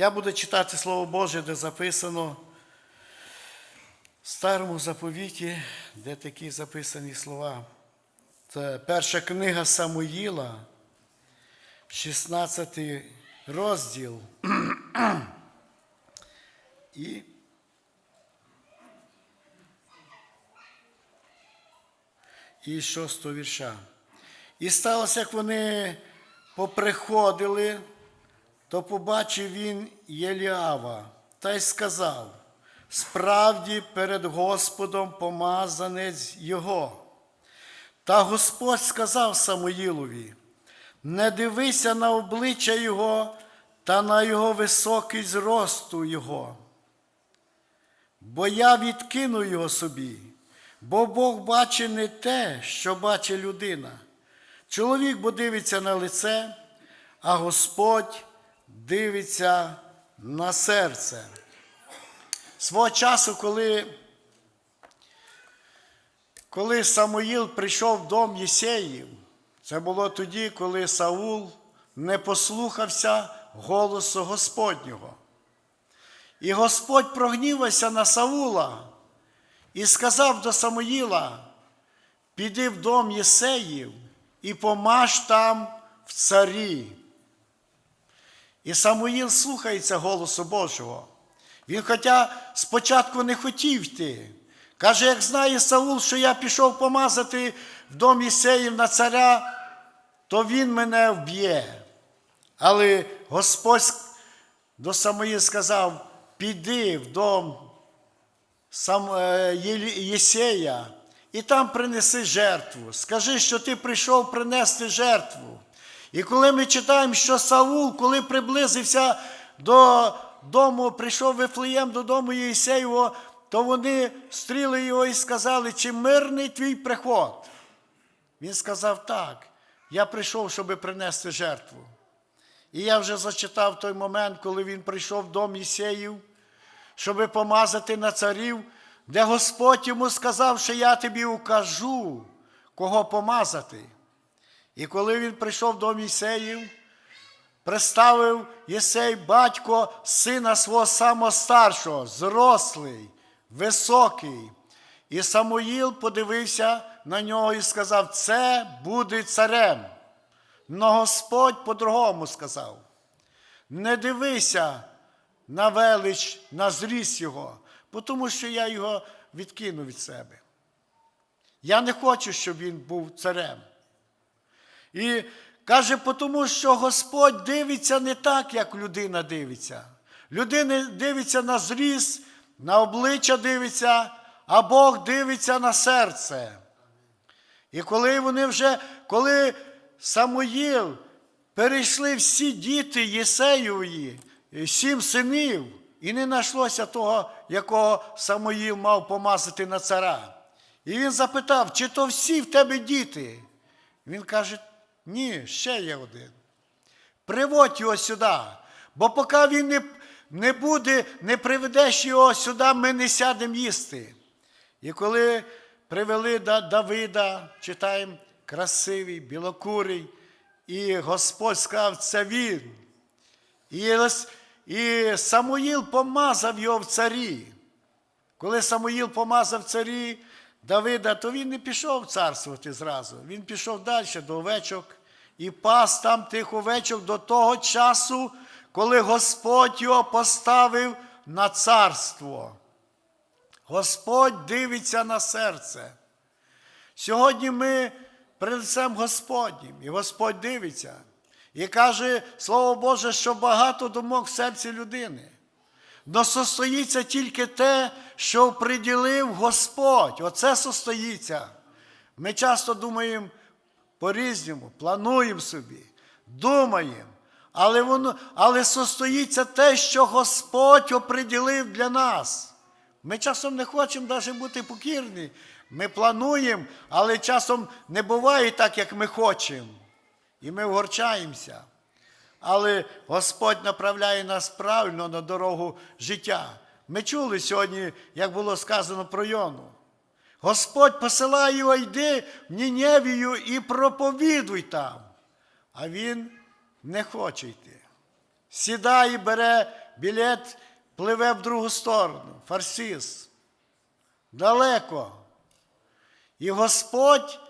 Я буду читати Слово Боже, де записано в старому заповіті, де такі записані слова. Це перша книга Самуїла, 16 розділ. І і шостого вірша. І сталося, як вони поприходили, то побачив він Єліава та й сказав: справді перед Господом помазанець його. Та Господь сказав Самуїлові: не дивися на обличчя його та на його високий зросту його. Бо я відкину його собі, бо Бог бачить не те, що бачить людина. Чоловік бо дивиться на лице, а Господь дивиться на серце. Свого часу, коли, коли Самуїл прийшов в дом Єсеїв, це було тоді, коли Саул не послухався голосу Господнього. І Господь прогнівався на Саула і сказав до Самуїла: піди в дом Єсеїв і помаж там в царі. І Самуїл слухається голосу Божого. Він, хоча спочатку не хотів йти. Каже, як знає Саул, що я пішов помазати в дом Єсеїв на царя, то він мене вб'є. Але Господь до Самуїла сказав: піди в дом е, Єсея і там принеси жертву. Скажи, що ти прийшов принести жертву. І коли ми читаємо, що Саул, коли приблизився до дому, прийшов Вифлеєм додому Єсеєвого, то вони стріли його і сказали, чи мирний твій приход? Він сказав так, я прийшов, щоб принести жертву. І я вже зачитав той момент, коли він прийшов в дом Єсеїв, щоб помазати на царів, де Господь йому сказав, що я тобі укажу, кого помазати. І коли він прийшов до Єсеїв, представив Єсей батько сина свого самостаршого, зрослий, високий. І Самуїл подивився на нього і сказав: Це буде царем. Но Господь по-другому сказав: не дивися на велич, на зріст його, тому що я його відкину від себе. Я не хочу, щоб він був царем. І каже, тому що Господь дивиться не так, як людина дивиться. Людина дивиться на зріст, на обличчя дивиться, а Бог дивиться на серце. І коли вони вже, коли Самуїл перейшли всі діти Єсеєвої, сім синів, і не знайшлося того, якого Самуїл мав помазати на цара. І він запитав, чи то всі в тебе діти? Він каже, ні, ще є один. Приводь його сюди, бо поки він не, не буде, не приведеш його сюди, ми не сядемо їсти. І коли привели Да- Давида, читаємо, красивий, білокурий, і Господь сказав, це він. І, і Самуїл помазав його в царі. Коли Самуїл помазав царі Давида, то він не пішов царствувати зразу. Він пішов далі до овечок і пас там тих овечок до того часу, коли Господь його поставив на царство. Господь дивиться на серце. Сьогодні ми лицем Господнім, і Господь дивиться. І каже Слово Боже, що багато думок в серці людини. Но состоїться тільки те, що приділив Господь. Оце состоїться. Ми часто думаємо по-різному, плануємо собі, думаємо. Але воно, але состоїться те, що Господь оприділив для нас. Ми часом не хочемо навіть бути покірні. Ми плануємо, але часом не буває так, як ми хочемо. І ми вгорчаємося. Але Господь направляє нас правильно на дорогу життя. Ми чули сьогодні, як було сказано про Йону. Господь посилає його, йди в Ніневію і проповідуй там. А він не хоче йти. Сідає, бере білет пливе в другу сторону, фарсис. Далеко. І Господь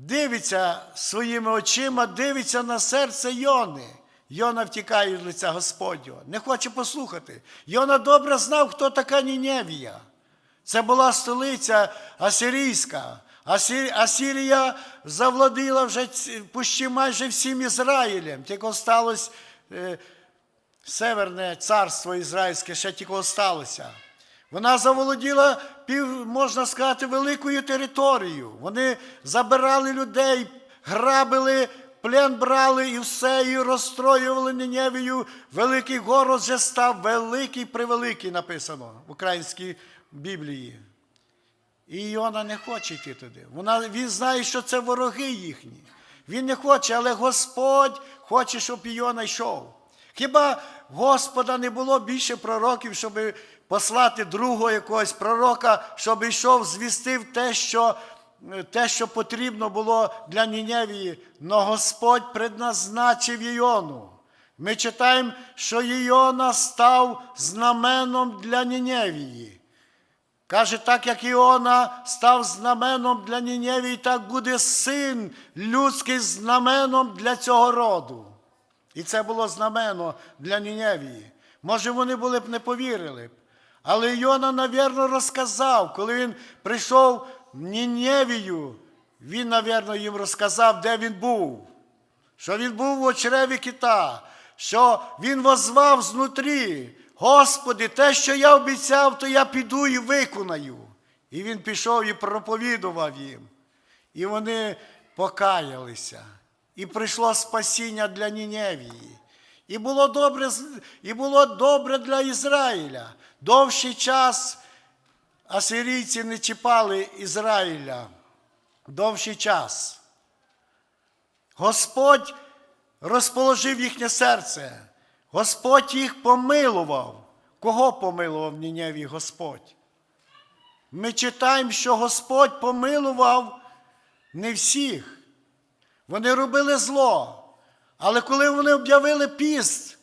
дивиться своїми очима, дивиться на серце Йони. Йона втікає від лиця Господнього, не хоче послухати. Йона добре знав, хто така Ніневія. Це була столиця Асирійська. Асірія завладіла вже пущі майже всім Ізраїлем. Тільки осталось е, Северне царство Ізраїльське, ще тільки осталося. Вона заволоділа пів, можна сказати, великою територією. Вони забирали людей, грабили, плен брали і все, і розстроювали Ніневію. Великий город вже став великий превеликий, написано в українській Біблії. І Іона не хоче йти туди. Вона, він знає, що це вороги їхні. Він не хоче, але Господь хоче, щоб Іона йшов. Хіба Господа не було більше пророків, щоб послати другого якогось пророка, щоб йшов, звістив те, що, те, що потрібно було для Ніневії. Но Господь предназначив Іону. Ми читаємо, що Іона став знаменом для Ніневії. Каже, так як Іона став знаменом для Ніневії, так буде син людський знаменом для цього роду. І це було знамено для Ніневії. Може, вони були б не повірили. Але Йона, навірно, розказав, коли він прийшов в Ніневію, він, навірно, їм розказав, де він був. Що він був в очреві кита, що він возвав знутрі. Господи, те, що я обіцяв, то я піду і виконаю. І він пішов і проповідував їм. І вони покаялися. І прийшло спасіння для Ніневії. І було добре, і було добре для Ізраїля. Довший час асирійці не чіпали Ізраїля. Довший час. Господь розположив їхнє серце. Господь їх помилував. Кого помилував в Ніневі Господь? Ми читаємо, що Господь помилував не всіх. Вони робили зло. Але коли вони об'явили піст,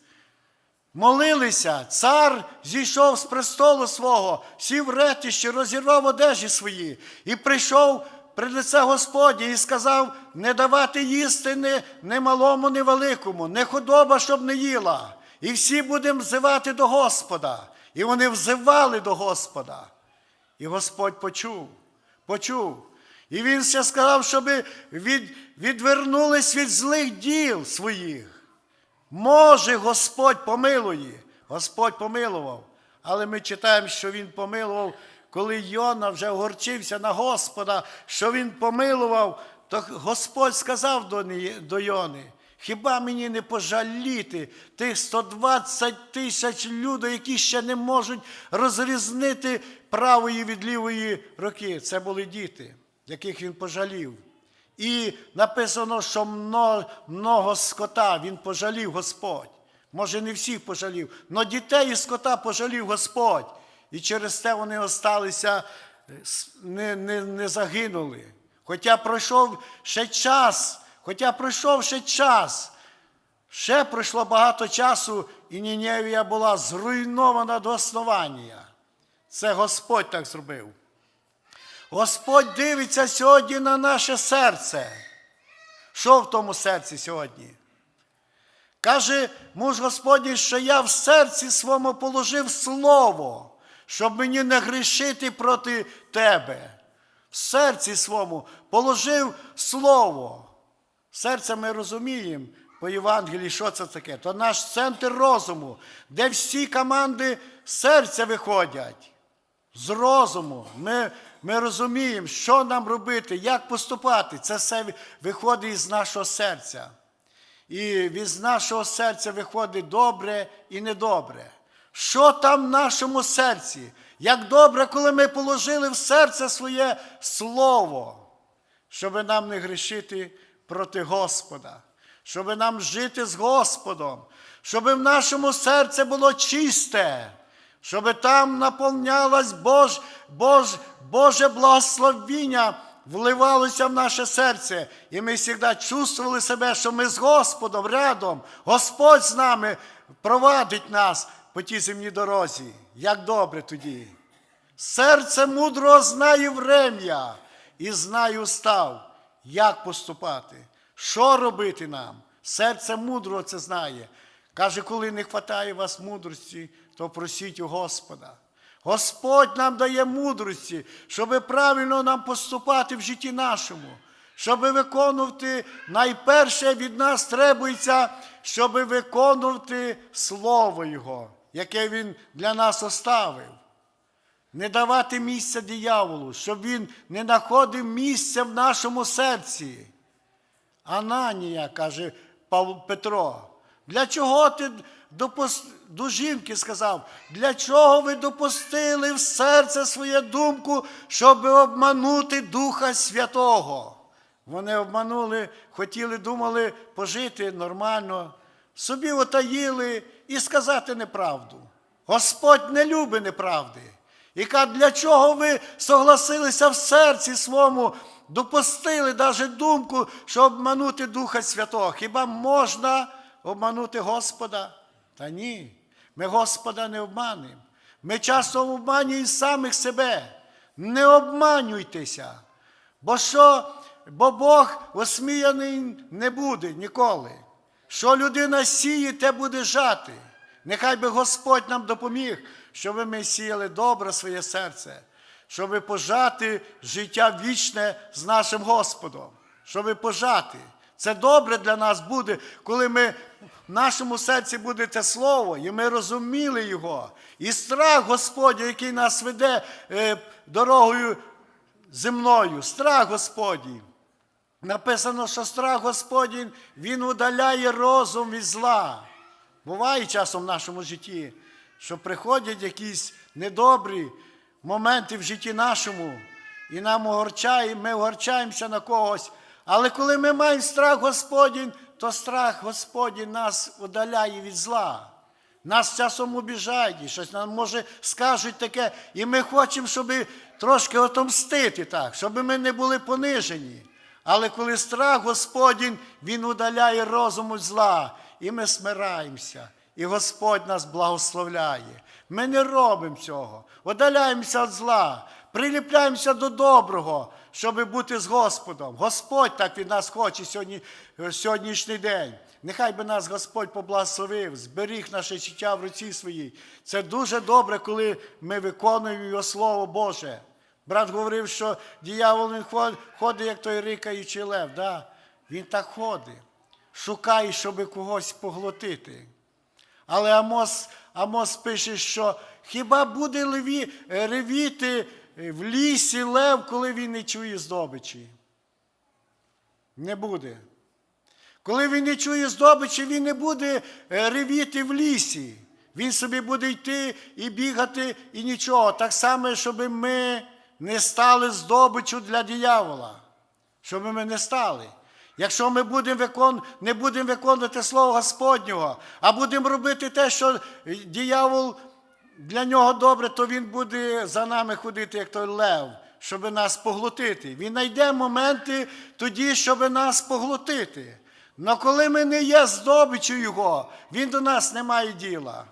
молилися, цар зійшов з престолу свого, сів в ретище, розірвав одежі свої і прийшов при лице Господнє і сказав: не давати їсти ні, ні малому, ні великому, не худоба, щоб не їла. І всі будемо взивати до Господа. І вони взивали до Господа. І Господь почув, почув. І він ще сказав, щоб від, відвернулись від злих діл своїх. Може, Господь помилує. Господь помилував. Але ми читаємо, що Він помилував, коли Йона вже огорчився на Господа, що Він помилував, то Господь сказав до, до Йони, хіба мені не пожаліти тих 120 тисяч людей, які ще не можуть розрізнити правої від лівої руки. Це були діти, яких він пожалів. І написано, що много скота він пожалів Господь. Може, не всіх пожалів, але дітей і скота пожалів Господь. І через те вони осталися, е, не, не, не загинули. Хоча пройшов ще час, хоча пройшов ще час, ще пройшло багато часу, і Ніневія була зруйнована до основання. Це Господь так зробив. Господь дивиться сьогодні на наше серце. Що в тому серці сьогодні? Каже муж Господній, що я в серці своєму положив слово, щоб мені не грішити проти тебе. В серці своєму положив слово. Серце ми розуміємо по Євангелії, що це таке. То наш центр розуму, де всі команди серця виходять. З розуму. Ми, ми розуміємо, що нам робити, як поступати. Це все виходить із нашого серця. І від нашого серця виходить добре і недобре. Що там в нашому серці? Як добре, коли ми положили в серце своє слово, щоб нам не грішити проти Господа, щоб нам жити з Господом, щоб в нашому серці було чисте, щоб там наповнялось Бож, Бож, Боже благословіння вливалося в наше серце, і ми завжди чувствували себе, що ми з Господом рядом, Господь з нами, провадить нас по тій земній дорозі. Як добре тоді. Серце мудрого знає врем'я і знає устав, як поступати, що робити нам. Серце мудрого це знає. Каже, коли не вистачає вас мудрості, то просіть у Господа. Господь нам дає мудрості, щоб правильно нам поступати в житті нашому, щоб виконувати найперше від нас требується, щоб виконувати Слово Його, яке Він для нас оставив. Не давати місця дияволу, щоб він не знаходив місця в нашому серці. Ананія, каже Петро, для чого ти допус... до жінки сказав, для чого ви допустили в серце своє думку, щоб обманути Духа Святого? Вони обманули, хотіли, думали пожити нормально, собі отаїли і сказати неправду. Господь не любить неправди. І каже, для чого ви согласилися в серці своєму, допустили навіть думку, щоб обманути Духа Святого? Хіба можна обманути Господа? Та ні. Ми Господа не обманемо. Ми часто обманюємо самих себе. Не обманюйтеся. Бо що? Бо Бог осміяний не буде ніколи. Що людина сіє, те буде жати. Нехай би Господь нам допоміг, щоб ми сіяли добре своє серце, щоб пожати життя вічне з нашим Господом, щоб пожати. Це добре для нас буде, коли ми в нашому серці буде те слово, і ми розуміли його. І страх Господній, який нас веде е, дорогою земною, страх Господній. Написано, що страх Господній, він удаляє розум від зла. Буває часом в нашому житті, що приходять якісь недобрі моменти в житті нашому, і нам огорчає, ми огорчаємося на когось. Але коли ми маємо страх Господній, то страх Господній нас удаляє від зла. Нас часом обіжають, і щось нам може скажуть таке, і ми хочемо, щоб трошки отомстити так, щоб ми не були понижені. Але коли страх Господній, Він удаляє розум від зла, і ми смираємося, і Господь нас благословляє. Ми не робимо цього, удаляємося від зла, приліпляємося до доброго, щоб бути з Господом. Господь так від нас хоче сьогодні, сьогоднішній день. Нехай би нас Господь поблагословив, зберіг наше життя в руці своїй. Це дуже добре, коли ми виконуємо Його Слово Боже. Брат говорив, що диявол він ходить, як той рикаючий лев. Да? Він так ходить, шукає, щоб когось поглотити. Але Амос, Амос пише, що хіба буде леві, ревіти в лісі лев, коли він не чує здобичі? Не буде. Коли він не чує здобичі, він не буде ревіти в лісі. Він собі буде йти і бігати, і нічого. Так само, щоб ми не стали здобичу для диявола. Щоб ми не стали. Якщо ми будемо викон... не будемо виконувати Слово Господнього, а будемо робити те, що диявол для нього добре, то він буде за нами ходити, як той лев, щоб нас поглотити. Він знайде моменти тоді, щоб нас поглотити. Але коли ми не є здобичю Його, Він до нас не має діла.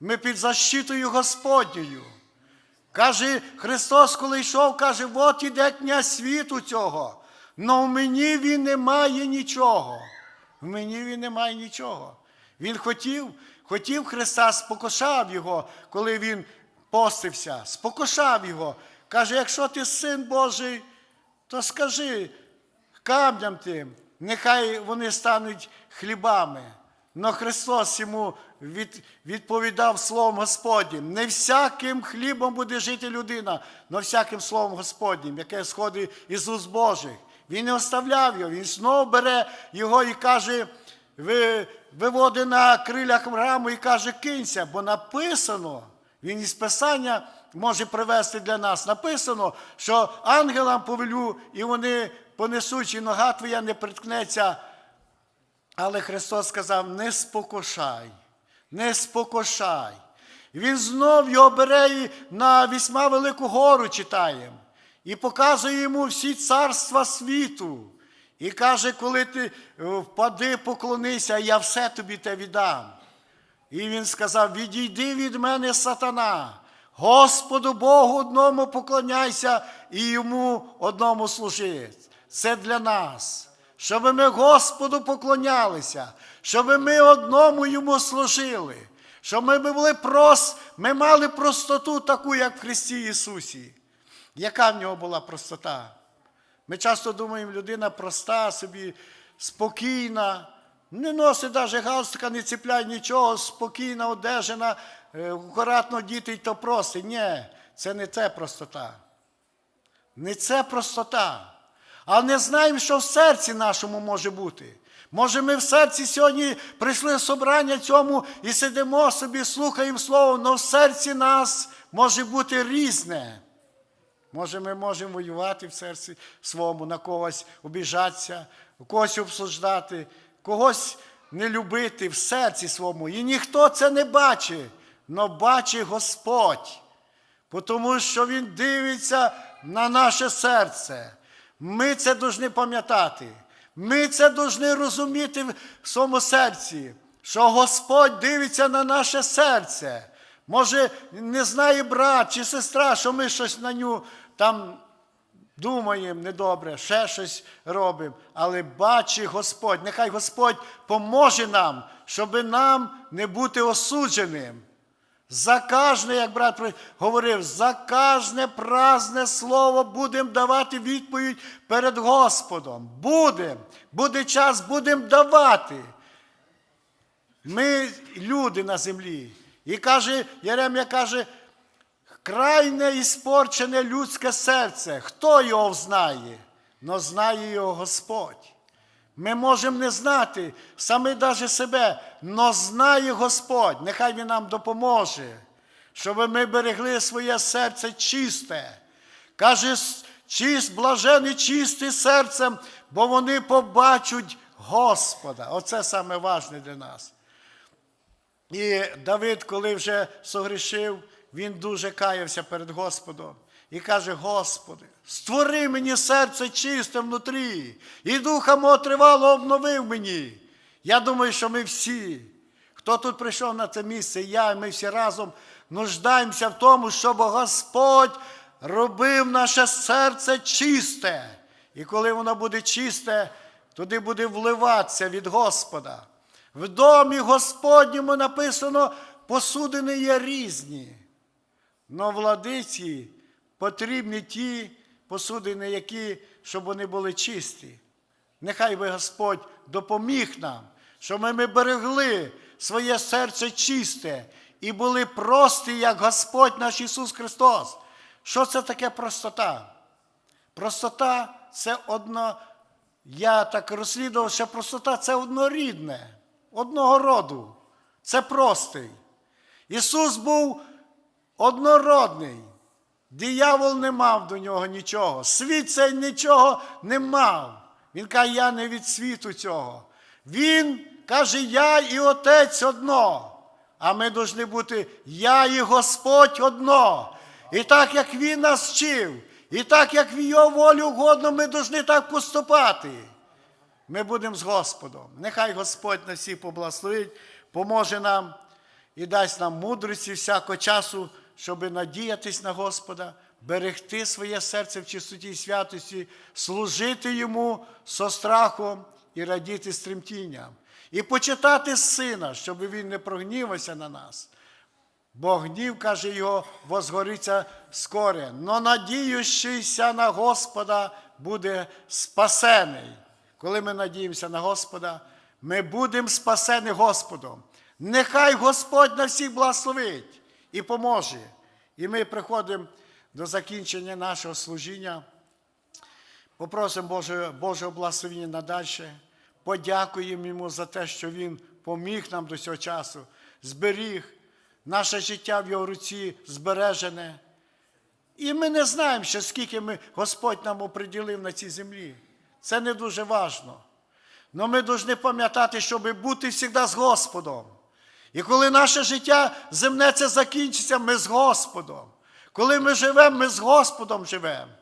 Ми під защитою Господньою. Каже, Христос, коли йшов, каже, от іде князь світу цього. Но в мені він не має нічого. В мені він не має нічого. Він хотів, хотів Христа, спокушав його, коли він постився, спокушав його. Каже, якщо ти син Божий, то скажи камням тим, нехай вони стануть хлібами. Но Христос йому від, відповідав Словом Господнім. Не всяким хлібом буде жити людина, но всяким Словом Господнім, яке сходить із уст Божих. Він не оставляв його, він знову бере його і каже, ви, виводить на крилях раму і каже, кинься, бо написано, він із Писання може привести для нас. Написано, що ангелам повелю, і вони понесуть, і нога твоя не приткнеться. Але Христос сказав: не спокушай, не спокушай. Він знов його бере на вісьма велику гору читаємо і показує йому всі царства світу. І каже, коли ти впади, поклонися, я все тобі те віддам. І він сказав: Відійди від мене, сатана, Господу Богу одному поклоняйся і йому одному служи. Це для нас, щоб ми Господу поклонялися, щоб ми одному йому служили, щоб ми були прос, ми мали простоту таку, як в Христі Ісусі. Яка в нього була простота? Ми часто думаємо, людина проста, собі спокійна, не носить навіть галстука, не ціпляє нічого, спокійна, одежена, е, акуратно діти й то просить. Ні, це не це простота. Не це простота. А не знаємо, що в серці нашому може бути. Може, ми в серці сьогодні прийшли в собрання цьому і сидимо собі, слухаємо слово, але в серці нас може бути різне. Може, ми можемо воювати в серці своєму, на когось обіжатися, когось обсуждати, когось не любити в серці своєму. І ніхто це не бачить, але бачить Господь. Тому що Він дивиться на наше серце. Ми це повинні пам'ятати. Ми це повинні розуміти в своєму серці, що Господь дивиться на наше серце. Може, не знає брат чи сестра, що ми щось на ню там думаємо недобре, ще щось робимо. Але бачить Господь, нехай Господь поможе нам, щоб нам не бути осудженим. За кожне, як брат говорив, за кожне празне слово будемо давати відповідь перед Господом. Будемо. Буде час, будемо давати. Ми люди на землі. І каже, Єремія каже, крайне іспорчене людське серце. Хто його знає? Но знає його Господь. Ми можемо не знати саме навіть себе, но знає Господь. Нехай Він нам допоможе, щоб ми берегли своє серце чисте. Каже, чист, блажений чисті серцем, бо вони побачать Господа. Оце саме важне для нас. І Давид, коли вже согрішив, він дуже каявся перед Господом і каже: Господи, створи мені серце чисте внутрі, і духа мого тривало обновив мені. Я думаю, що ми всі, хто тут прийшов на це місце, я, і ми всі разом нуждаємося в тому, щоб Господь робив наше серце чисте. І коли воно буде чисте, туди буде вливатися від Господа. В домі Господньому написано, посудини є різні. Но владиці потрібні ті посудини, які, щоб вони були чисті. Нехай би Господь допоміг нам, щоб ми берегли своє серце чисте і були прості, як Господь наш Ісус Христос. Що це таке простота? Простота це одно, я так розслідував, що простота це однорідне, одного роду. Це простий. Ісус був однородний. Диявол не мав до нього нічого. Світ цей нічого не мав. Він каже, я не від світу цього. Він каже, я і Отець одно. А ми повинні бути я і Господь одно. І так, як Він нас вчив, і так, як в його волю угодно, ми повинні так поступати. Ми будемо з Господом. Нехай Господь на всіх поблагословить, поможе нам і дасть нам мудрості всякого часу, щоб надіятись на Господа, берегти своє серце в чистоті і святості, служити йому со страхом і радіти з. І почитати сина, щоб він не прогнівався на нас. Бо гнів, каже його, возгориться скоре, но надіючийся на Господа буде спасений. Коли ми надіємося на Господа, ми будемо спасені Господом. Нехай Господь на всіх благословить і поможе. І ми приходимо до закінчення нашого служіння. Попросимо Боже, Божого благословення надальше. Подякуємо Йому за те, що Він поміг нам до цього часу, зберіг наше життя в Його руці збережене. І ми не знаємо, ще скільки ми, Господь нам оприділив на цій землі. Це не дуже важно. Але ми повинні пам'ятати, щоб бути завжди з Господом. І коли наше життя земне це закінчиться, ми з Господом. Коли ми живемо, ми з Господом живемо.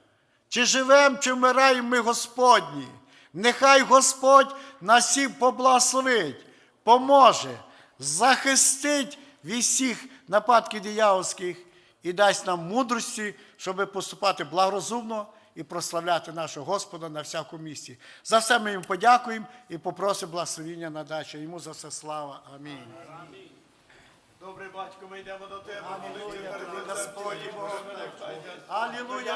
Чи живемо, чи вмираємо ми Господні. Нехай Господь нас всіх поблагословить, поможе, захистить від всіх нападків диявольських і дасть нам мудрості, щоб поступати благорозумно і прославляти нашого Господа на всякому місці. За все ми йому подякуємо і попросимо благословіння на дачу. Йому за все слава. Амінь. Добрий батько, ми йдемо до тебе. Алілуя, Господі Боже. Аллилуйя. Алілуя.